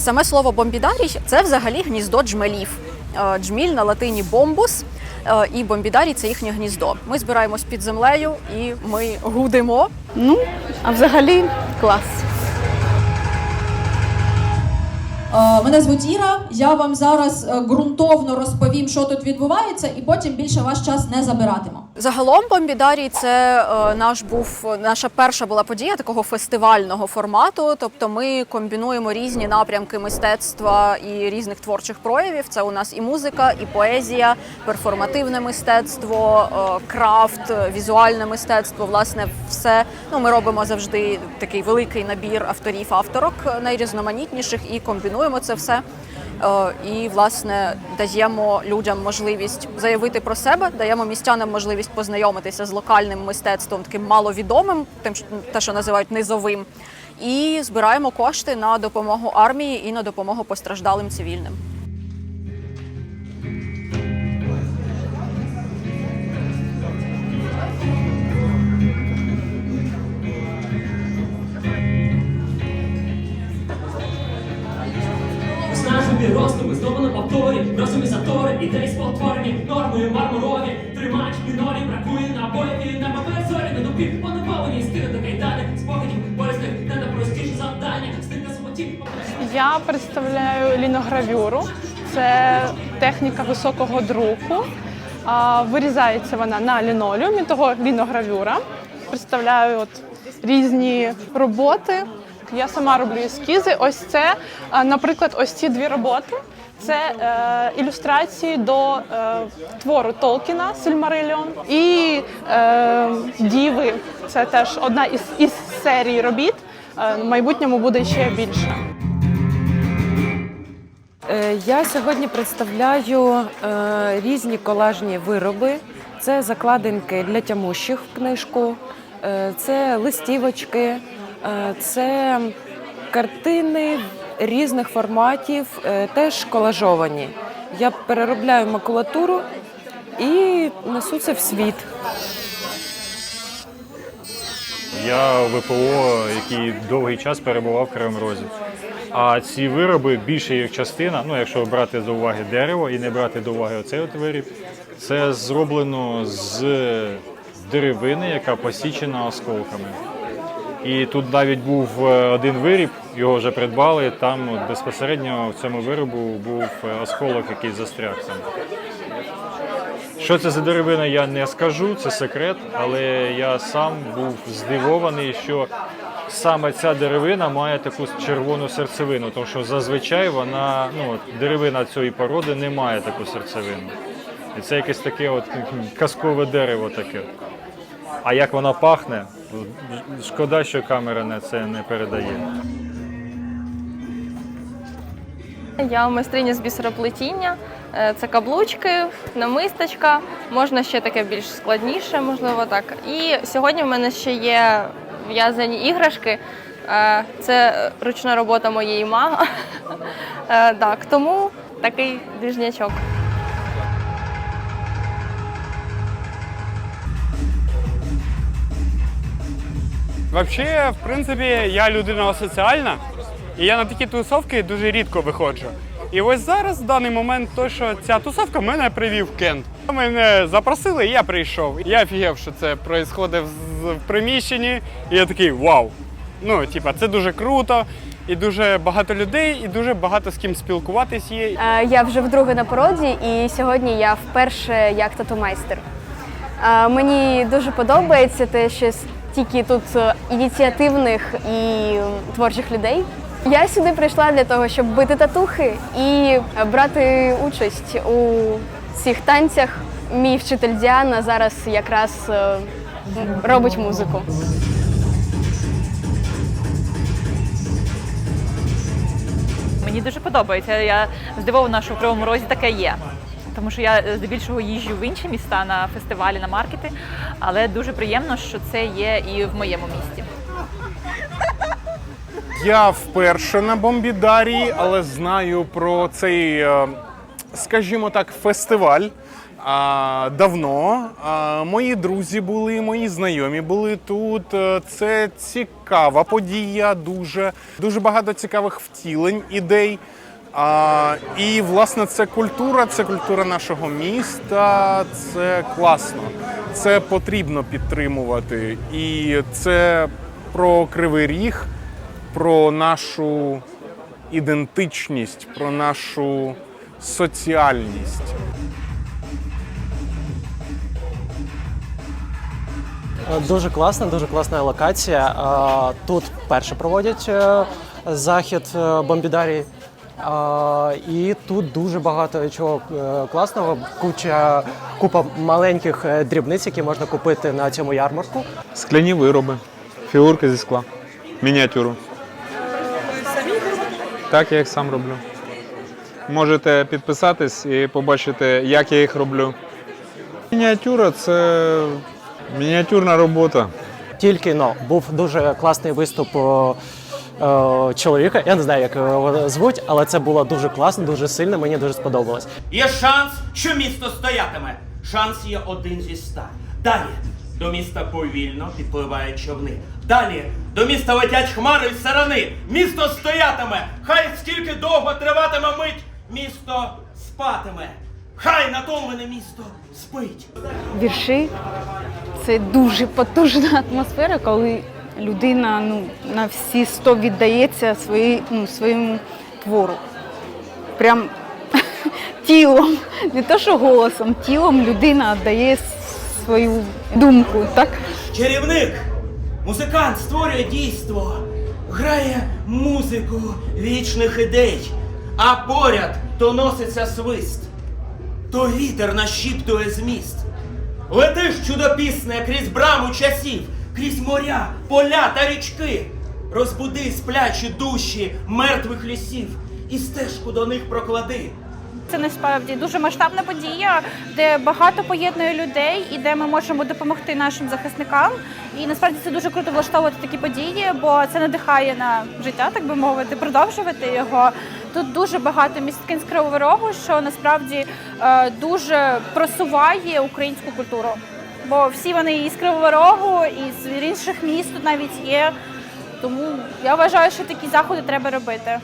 Саме слово бомбідарій це взагалі гніздо джмелів. Е, Джміль на латині бомбус, е, і бомбідарій це їхнє гніздо. Ми збираємось під землею і ми гудимо. Ну, а взагалі клас. Е, Мене звуть Іра. Я вам зараз ґрунтовно розповім, що тут відбувається, і потім більше ваш час не забиратиму. Загалом бомбідарій це е, наш був наша перша була подія такого фестивального формату. Тобто ми комбінуємо різні напрямки мистецтва і різних творчих проявів. Це у нас і музика, і поезія, перформативне мистецтво, е, крафт, візуальне мистецтво. Власне, все ну ми робимо завжди такий великий набір авторів, авторок найрізноманітніших і комбінуємо це все. Е, І власне даємо людям можливість заявити про себе, даємо містянам можливість познайомитися з локальним мистецтвом, таким маловідомим, тим те, що називають низовим, і збираємо кошти на допомогу армії і на допомогу постраждалим цивільним. Ростами, знову на повторі, розумі затори, ідеї спотворені, нормою мармурові, тримач мінорі, бракує набоїв і на папер зорі на дупі, понаповані, скинути кайдани, спогадів, болісних, не найпростіше завдання, стиль на самоті. Я представляю ліногравюру. Це техніка високого друку. Вирізається вона на лінолеумі, того ліногравюра. Представляю от різні роботи. Я сама роблю ескізи. Ось це, наприклад, ось ці дві роботи. Це е, ілюстрації до е, твору Толкіна Сильмарильон і е, Діви. Це теж одна із, із серій робіт. Е, в майбутньому буде ще більше. Е, Я сьогодні представляю е, різні колажні вироби. Це закладинки для тямущих в книжку, е, це листівочки, е, це картини різних форматів, е, теж колажовані. Я переробляю макулатуру і несу це в світ. Я ВПО, який довгий час перебував в Кривому Розі. А ці вироби, більша їх частина, ну якщо брати до уваги дерево і не брати до уваги оцей от виріб, це зроблено з деревини, яка посічена осколками. І тут навіть був е, один виріб, його вже придбали. Там безпосередньо в цьому виробу був е, осколок, який застряг там. Що це за деревина, я не скажу, це секрет, але я сам був здивований, що саме ця деревина має таку червону серцевину, тому що зазвичай вона, ну, деревина цієї породи не має таку серцевину. І це якесь таке от казкове дерево таке. А як вона пахне, шкода, що камера не це не передає. Я майстриня з бісероплетіння. Е, Це каблучки, намисточка, можна ще таке більш складніше, можливо, так. І сьогодні в мене ще є в'язані іграшки. Е, Це ручна робота моєї мами. Е, Так, тому такий двіжнячок. Взагалі, в принципі, я людина соціальна, і я на такі тусовки дуже рідко виходжу. І ось зараз, в даний момент, то, що ця тусовка мене привів в Кент. Мене запросили, і я прийшов. Я офігев, що це відбувається в приміщенні, і я такий вау. Ну, типа, це дуже круто, і дуже багато людей, і дуже багато з ким спілкуватись є. Е, Я вже вдруге на породі, і сьогодні я вперше як тату-майстер. Е, Мені дуже подобається те, що стільки тут е, ініціативних і творчих людей. Я сюди прийшла для того, щоб бити татухи і е, брати участь у цих танцях. Мій вчитель Діана зараз якраз е, робить музику. Мені дуже подобається. Я здивована, що в Кривому Розі таке є. Тому що я е, здебільшого їжджу в інші міста на фестивалі, на маркети, але дуже приємно, що це є і в моєму місті. Я вперше на Бомбідарії, але знаю про цей, е, скажімо так, фестиваль. Давно мої друзі були, мої знайомі були тут. Е, Це цікава подія, дуже, дуже багато цікавих втілень, ідей. А, і власне це культура, це культура нашого міста. Це класно. Це потрібно підтримувати. І це про кривий ріг, про нашу ідентичність, про нашу соціальність. Дуже класна, дуже класна локація. Тут перше проводять е, захід е, бомбідарій. А, І тут дуже багато чого е, класного. Куча купа маленьких е, дрібниць, які можна купити на цьому ярмарку. Скляні вироби, фігурки зі скла, мініатюру. Так, я їх сам роблю. Можете підписатись і побачити, як я їх роблю. Мініатюра це мініатюрна робота. Тільки но був дуже класний виступ чоловіка. Я не знаю, як його звуть, але це було дуже класно, дуже сильно. Мені дуже сподобалось. Є шанс, що місто стоятиме. Шанс є один зі ста. Далі до міста повільно підпливають човни. Далі до міста летять хмари й сарани. Місто стоятиме. Хай скільки довго триватиме мить, місто спатиме. Хай натомлене місто спить. Вірші це дуже потужна атмосфера, коли людина ну, на всі сто віддається свої, ну, своєму твору. Прям тілом, не то що голосом, тілом людина віддає свою думку. Так? Чарівник, музикант створює дійство, грає музику вічних ідей, а поряд то носиться свист, то вітер нашіптує зміст. Летиш чудопісне крізь браму часів, крізь моря, поля та річки. Розбуди сплячі душі мертвих лісів і стежку до них проклади. Це насправді дуже масштабна подія, де багато поєднує людей і де ми можемо допомогти нашим захисникам. І насправді це дуже круто влаштовувати такі події, бо це надихає на життя, так би мовити, продовжувати його. Тут дуже багато місткин з Кривого Рогу, що насправді е, дуже просуває українську культуру. Бо всі вони і з Кривого Рогу, і з інших міст тут навіть є. Тому я вважаю, що такі заходи треба робити.